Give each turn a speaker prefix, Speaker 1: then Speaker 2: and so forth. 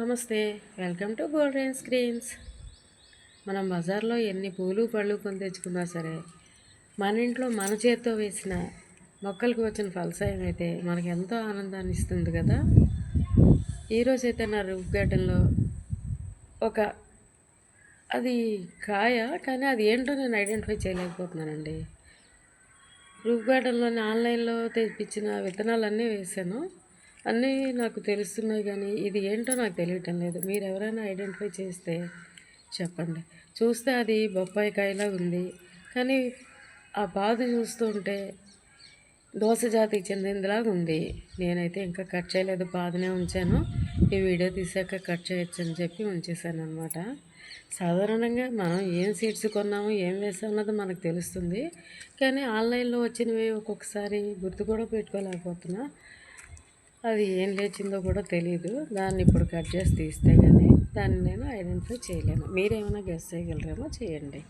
Speaker 1: నమస్తే welcome to golden screens. మనం బజార్లో ఎన్ని పూలు పళ్ళు కొని తెచ్చుకున్నా సరే మన ఇంట్లో మన చేత్తో వేసిన మొక్కలకు వచ్చిన ఫలసాయం అయితే మనకు ఎంతో ఆనందాన్ని ఇస్తుంది కదా. ఈరోజు అయితే నా రూప్ గార్డెన్లో ఒక అది కాయ కానీ అది ఏంటో నేను ఐడెంటిఫై చేయలేకపోతున్నానండి. రూప్ గార్డెన్లోని ఆన్లైన్లో తెప్పించిన విత్తనాలన్నీ వేసాను అన్నీ నాకు తెలుస్తున్నాయి కానీ ఇది ఏంటో నాకు తెలియటం లేదు. మీరు ఎవరైనా ఐడెంటిఫై చేస్తే చెప్పండి. చూస్తే అది బొప్పాయి కాయలా ఉంది. కానీ ఆ బాధ చూస్తుంటే దోశ జాతికి చెందినలాగా ఉంది. నేనైతే ఇంకా కట్ చేయలేదు. బాధనే ఉంచాను. ఈ వీడియో తీసాక కట్ చేయొచ్చు అని చెప్పి ఉంచేసాను అనమాట సాధారణంగా మనం ఏం సీడ్స్ కొన్నాము ఏం వేసామన్నది మనకు తెలుస్తుంది. కానీ ఆన్లైన్లో వచ్చినవి ఒక్కొక్కసారి గుర్తు కూడా పెట్టుకోలేకపోతున్నా. అది ఏం లేచిందో కూడా తెలియదు దాన్ని ఇప్పుడు కట్ చేసి తీస్తే కానీ దాన్ని నేను ఐడెంటిఫై చేయలేను. మీరేమైనా గెస్ చేయగలరేమో చేయండి.